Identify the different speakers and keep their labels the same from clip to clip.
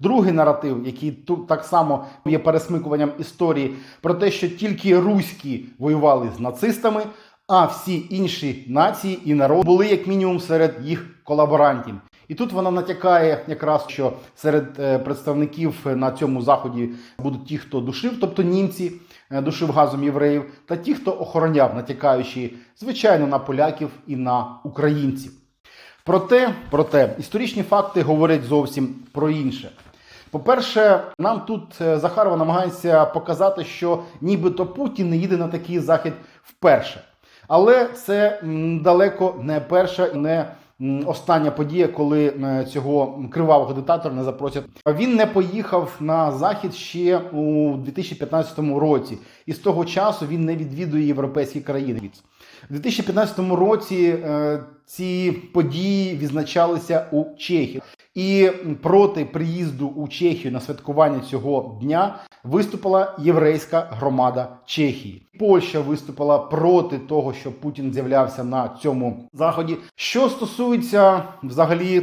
Speaker 1: Другий наратив, який тут так само є пересмикуванням історії, про те, що тільки руські воювали з нацистами, а всі інші нації і народи були як мінімум серед їх колаборантів. І тут вона натякає якраз, що серед е, представників на цьому заході будуть ті, хто душив, тобто німці е, душив газом євреїв, та ті, хто охороняв, натякаючи звичайно на поляків і на українців. Проте, проте історичні факти говорять зовсім про інше. По-перше, нам тут е, Захарова намагається показати, що нібито Путін не їде на такий захід вперше. Але це далеко не перша і не остання подія, коли е, цього кривавого диктатора не запросять. Він не поїхав на захід ще у 2015 році, і з того часу він не відвідує європейські країни. У 2015 році е, ці події відзначалися у Чехії. І проти приїзду у Чехію на святкування цього дня виступила єврейська громада Чехії. Польща виступила проти того, щоб Путін з'являвся на цьому заході. Що стосується взагалі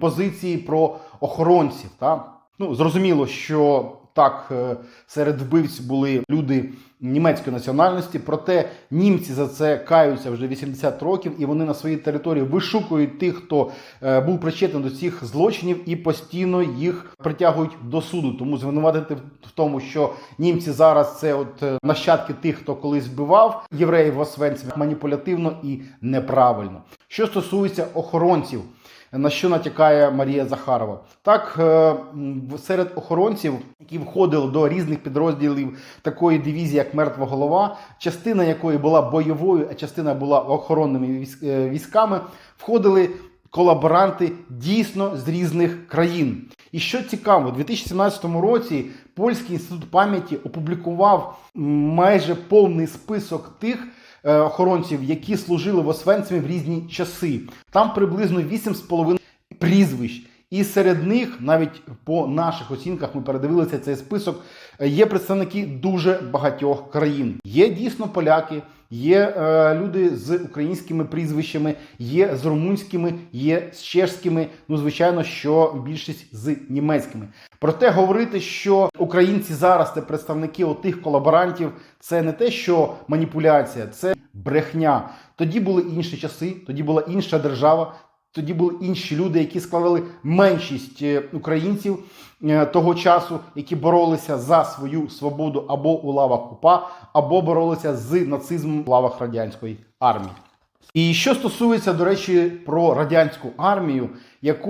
Speaker 1: позиції про охоронців, та ну зрозуміло, що так е, серед вбивць були люди німецької національності, проте німці за це каються вже 80 років, і вони на своїй території вишукують тих, хто е, був причетний до цих злочинів, і постійно їх притягують до суду. Тому звинуватити в тому, що німці зараз це от е, нащадки тих, хто колись вбивав євреїв в Освенцимі, маніпулятивно і неправильно. Що стосується охоронців. На що натякає Марія Захарова? Так, е, серед охоронців, які входили до різних підрозділів такої дивізії, як мертва голова, частина якої була бойовою, а частина була охоронними е, військами, входили колаборанти дійсно з різних країн. І що цікаво, у 2017 році Польський інститут пам'яті опублікував майже повний список тих охоронців, які служили в Освенцимі в різні часи. Там приблизно 8,5 прізвищ. І серед них, навіть по наших оцінках, ми передивилися цей список. Є представники дуже багатьох країн. Є дійсно поляки, є е, люди з українськими прізвищами, є з румунськими, є з чешськими. Ну, звичайно, що більшість з німецькими. Проте говорити, що українці зараз це представники отих колаборантів, це не те, що маніпуляція, це брехня. Тоді були інші часи, тоді була інша держава. Тоді були інші люди, які складали меншість е, українців е, того часу, які боролися за свою свободу або у лавах УПА, або боролися з нацизмом у лавах радянської армії. І що стосується, до речі, про радянську армію, яку